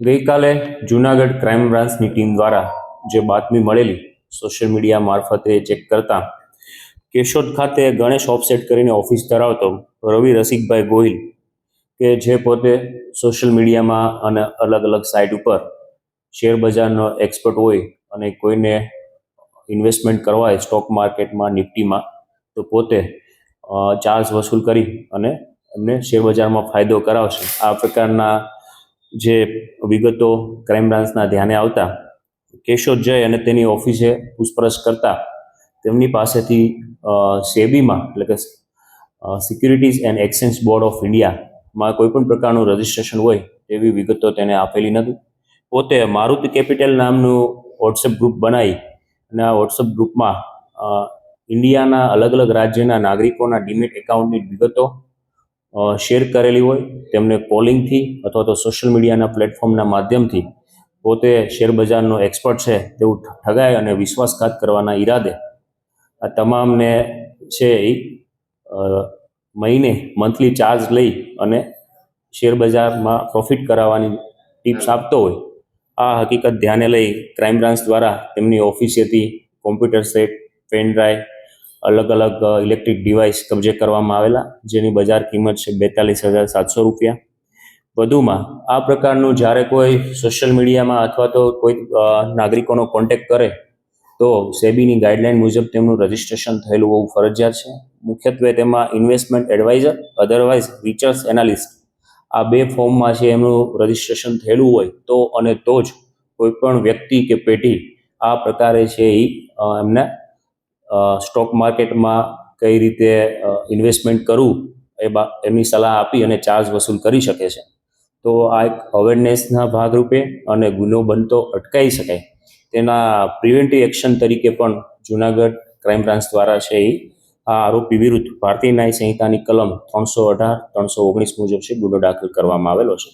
ગઈકાલે જુનાગઢ ક્રાઇમ બ્રાન્ચની ટીમ દ્વારા જે બાતમી મળેલી સોશિયલ મીડિયા મારફતે ચેક કરતા કેશોદ ખાતે ગણેશ ઓફસેટ કરીને ઓફિસ ધરાવતો રવિ રસિકભાઈ ગોહિલ કે જે પોતે સોશિયલ મીડિયામાં અને અલગ અલગ સાઇટ ઉપર શેર બજારનો એક્સપર્ટ હોય અને કોઈને ઇન્વેસ્ટમેન્ટ કરવા હોય, સ્ટોક માર્કેટમાં, નિફ્ટીમાં, તો પોતે ચાર્જ વસૂલ કરી અને એમને શેરબજારમાં ફાયદો કરાવશે. આ પ્રકારના જે વિગતો ક્રાઇમ બ્રાન્ચના ધ્યાને આવતા, કેશોદ જઈ અને તેની ઓફિસે પૂછપરછ કરતા, તેમની પાસેથી સેબીમાં એટલે કે securities and exchange board of ઇન્ડિયામાં કોઈપણ પ્રકારનું રજિસ્ટ્રેશન હોય, તેવી વિગતો તેને આપેલી નથી. પોતે મારુતિ કેપિટલ નામનું વોટ્સએપ ગ્રુપ બનાવી અને આ વોટ્સએપ ગ્રુપમાં ઇન્ડિયાના અલગ અલગ રાજ્યના નાગરિકોના ડીમેટ એકાઉન્ટની વિગતો શેર કરેલી હોય, તેમને કોલિંગથી અથવા તો સોશિયલ મીડિયાના પ્લેટફોર્મના માધ્યમથી પોતે શેર બજારનો એક્સપર્ટ છે તેવું ઠગાય અને વિશ્વાસઘાત કરવાના ઈરાદે. આ તમામને છે એ મહિને મંથલી ચાર્જ લઈ અને શેર બજારમાં પ્રોફિટ કરાવવાની ટિપ્સ આપતો હોય. આ હકીકત ધ્યાને લઈ ક્રાઇમ બ્રાન્ચ દ્વારા તેમની ઓફિસેથી કોમ્પ્યુટર સેટ પેન ડ્રાઈવ અલગ અલગ ઇલેક્ટ્રિક ડિવાઇસ કબજે કરવામાં આવેલા, જેની બજાર કિંમત છે બેતાલીસ હજાર સાતસો રૂપિયા. વધુમાં, આ પ્રકારનું જ્યારે કોઈ સોશિયલ મીડિયામાં અથવા તો કોઈ નાગરિકોનો કોન્ટેક્ટ કરે, તો સેબીની ગાઈડલાઇન મુજબ તેમનું રજિસ્ટ્રેશન થયેલું હોવું ફરજિયાત છે. મુખ્યત્વે તેમાં investment adviser otherwise research analyst આ બે ફોર્મમાં છે એમનું રજિસ્ટ્રેશન થયેલું હોય, તો અને તો જ કોઈ પણ વ્યક્તિ કે પેઢી આ પ્રકારે છે એ એમને સ્ટોક માર્કેટમાં કઈ રીતે ઇન્વેસ્ટમેન્ટ કરવું એ બા, એમની સલાહ આપી અને ચાર્જ વસૂલ કરી શકે છે. તો આ એક અવેરનેસના ભાગરૂપે અને ગુનો બનતો અટકાવી શકાય. તેના પ્રિવેન્ટિવ એક્શન તરીકે પણ જુનાગઢ ક્રાઇમ બ્રાન્ચ દ્વારા છે એ, આ આરોપી વિરુદ્ધ ભારતીય ન્યાય સંહિતાની કલમ ત્રણસો અઢાર, ત્રણસો ઓગણીસ મુજબ છે ગુનો દાખલ કરવામાં આવેલો છે.